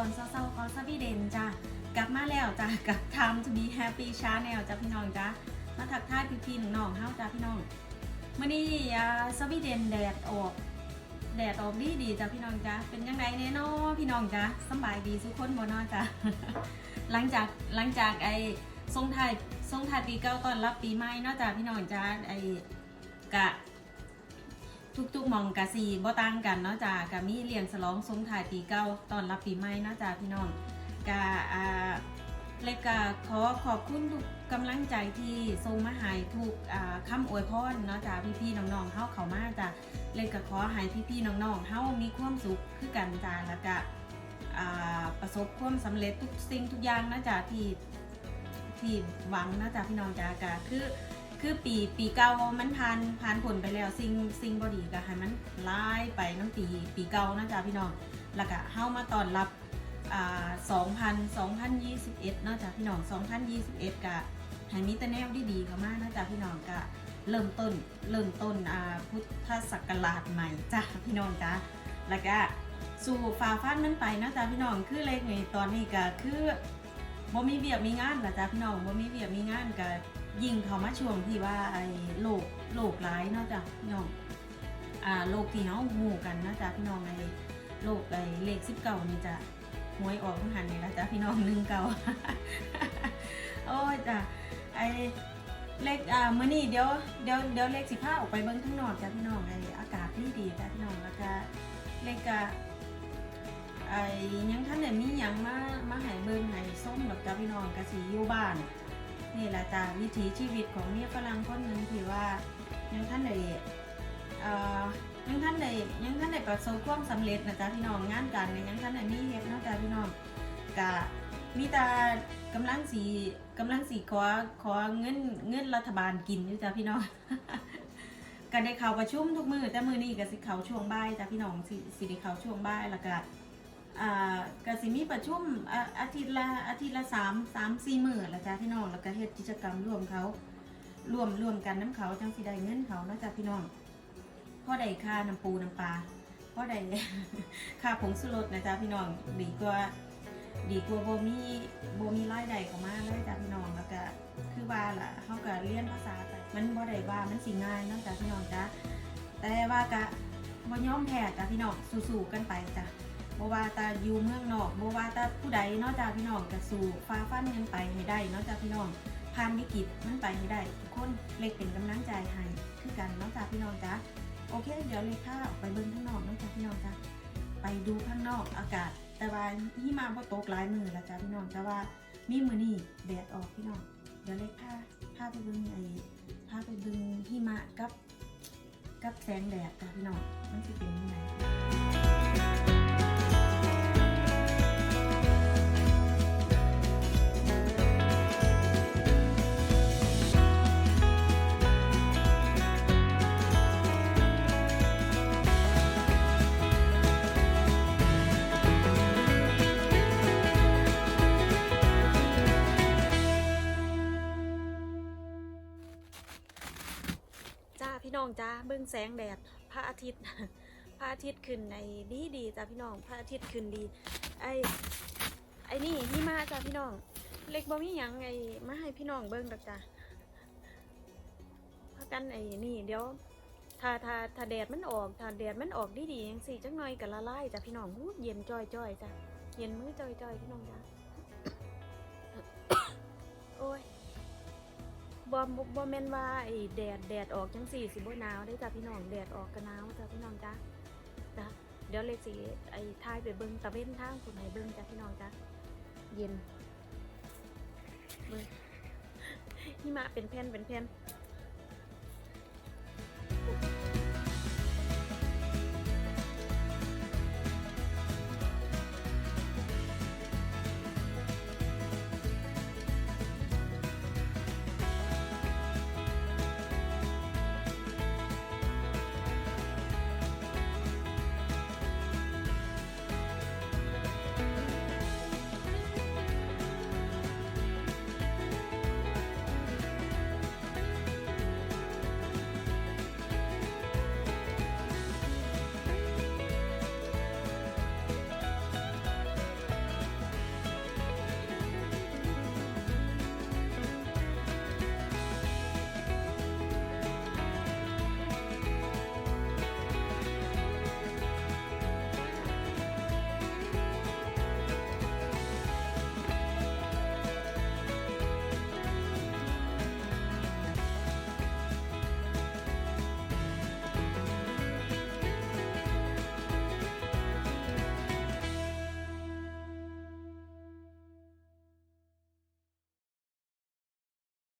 อนเช้าๆของสวีเดนจ้ะกลับมาแล้วจ้ะกับ Time to be happy channel จ้ะพี่น้องจ้ะมาทักทายพี่ๆน้องๆเฮาจ้ะพี่น้องมื้อนี้อ่าสวีเดนแดดออกแดดออกดีดีจ้ะพี่น้องจ้ะเป็นยังไงแน่นอพี่น้องจ้ะสบายดีทุกคนบ่เนอจ้ะหลังจากหลังจากไอ้ทรงไทยทรงไทยปีเก่าตอนรับปีใหม่เนาะจ้ะพี่น้องจ้ะไอ้กะ ทุกๆมองกะสีบ่ต่างกันเนาะจ้ากะมีเลี้ยงฉลองสงท้ายปีเก่าตอนรับปีใหม่เนาะจ้าพี่น้องกะอ่าเล็กกะขอขอบคุณทุกกำลังใจที่ส่งมาให้ทุกอ่าคำอวยพรเนาะจ้าพี่ๆน้องๆเฮาเข้ามาจ้าเล็กกะขอให้พี่ๆน้องๆเฮามีความสุขคือกันจ้าแล้วก็อ่าประสบความสำเร็จทุกสิ่งทุกอย่างนะจ้าที่ที่หวังนะจ้าพี่น้องจ้ากะคือ คือปีปีเก่ามันผ่านผ่านผลไปแล้วสิ่งสิ่งบดีก็ให้มันลายไปน้ำปีปีเก่านะจ๊ะพี่น้องแล้วก็เข้ามาตอนรับอ่า2000 2021เนาะจ๊ะพี่น้อง 2021ก็ให้มีแต่แนวดีๆเข้ามานะจ๊ะพี่น้องก็เริ่มต้นเริ่มต้นอ่าพุทธศักราชใหม่จ้ะพี่น้องจ้ะแล้วก็สู่ฝ่าฟันนั้นไปนะจ๊ะพี่น้องคือเลขในตอนนี้ก็คือบ่มีเวียกมีงานละจ้ะพี่น้องบ่มีเวียกมีงานก็ ยิ่งเขามาช่วงที่ว่าไอ้โรคโรคร้ายเนาะจ้ะพี่น้องอ่าโรคที่เฮาหูกันนะจ๊ะพี่น้องไอ้โรคไอ้เลขสิบเก้านี่จะหวยออกหันนี่ละจ้ะพี่น้องหนึ่งเก้าโอ้ยจ้ะไอ้เลขอ่ามื้อนี้เดี๋ยวเดี๋ยวเดี๋ยวเลขสิบห้าออกไปเบิ่งข้างนอกจ้ะพี่น้องไอ้อากาศดีดีจ้ะพี่น้องแล้วก็เลขก็ไอ้ยังท่านได้มียังมามาให้เบิ่งให้ส้มดอกจ้ะพี่น้องก็สิอยู่บ้าน นี่แหละจ้าวิถีชีวิตของเมียฝรั่งคนหนึ่งที่ว่ายังท่านได้เอ่อยังท่านได้ยังท่านได้ประสบความสำเร็จนะจ๊ะพี่น้องงานการเนี่ยยังท่านได้มีเฮ็ดเนาะจ้ะพี่น้องกะมีแต่กำลังสีกำลังสีขอขอเงินเงินรัฐบาลกินอยู่จ้ะพี่น้องก็ได้เข้าประชุมทุกมือแต่มือนี้ก็สิเข้าช่วงบ่ายจ้ะพี่น้องสิสิได้เข้าช่วงบ่ายแล้วก็ อ่ากสิมีประชุมอาอาทิตย์ละอาทิตย์ละสามสามสี่หมื้อละจ้าพี่น้องแล้วก็เฮ็ดกิจกรรมร่วมเขาร่วมร่วมกันน้ำเขาจังสิได้เงินเขานาะจ้าพี่น้องพ่อได้ค่าน้ำปูน้ำปลาพ่อได้ค่าผงสุรสนะจ้าพี่น้องดีกว่าดีกว่าโบมีโบมีรายได้เขามาเลยจ้าพี่น้องแล้วก็คือว่าล่ะเฮาก็เรียนภาษาไปมันบ่ได้ว่ามันสิง่ายนาะจ้าพี่น้องจ้าแต่ว่าก็บ่ยอมแพ้จ้าพี่น้องสู้ๆกันไปจ้า บ่ว่าตาอยู่เมืองนอกบ่ว่าตาผู้ใดเนอกจากพี่น้องจะสู่ฟ้าฟันกันไปให้ได้เนอกจากพี่น้องผ่านวิกฤตมันไปให้ได้ทุกคนเล็กเป็นกำลังใจให้คือกันเนอกจากพี่น้องจ้ะโอเค เดี๋ยวเล็กข้าออกไปเบิ่งข้างนอกเนอกจากพี่น้องจ้ะไปดูข้างนอกอากาศ แต่ว่าหิมะบ่ตกหลายมือแล้วจ้ะพี่น้องแต่ว่ามีมือนี้แดดออกพี่น้องเดี๋ยวเล็กพาพาไปเบิ่งไอ้พาไปเบิ่งหิมะกับ กับแสงแดดจ้ะพี่น้องมันสิเป็นยังไง น้องจ้าเบิ่งแสงแดดพระอาทิตย์พระอาทิตย์ขึ้นในดีดีจ้าพี่น้องพระอาทิตย์ขึ้นดี ไอไอ้นี่นี่มาจ้าพี่น้อง เล็กบ่มีหยังไอมาให้พี่น้องเบิ่งดอกจ้าพักกันไอ้นี่ เดี๋ยวถ้าถ้าถ้าแดดมันออกถ้าแดดมันออกดีดีจังสี่จังหน่อยก็ละลายจ้าพี่น้องหูเย็นจ้อยจ้อยจ้าเย็นมือจ้อยจ้อยพี่น้องจ้า บ่บอมแม่นว่าไอ้แดดแดดออกจังสี่สิบ่หนาวได้จ้ะพี่น้องแดดออกก็หนาวจ้ะพี่น้องจ้ะจ้ะเดี๋ยวเลยสิไอ้ทายไปเบิ่งตะเว้นทางคุณให้เบิ่งจ้ะพี่น้องจ้ะเย็นเบิ่งหิมะเป็นแผ่นเป็นแผ่น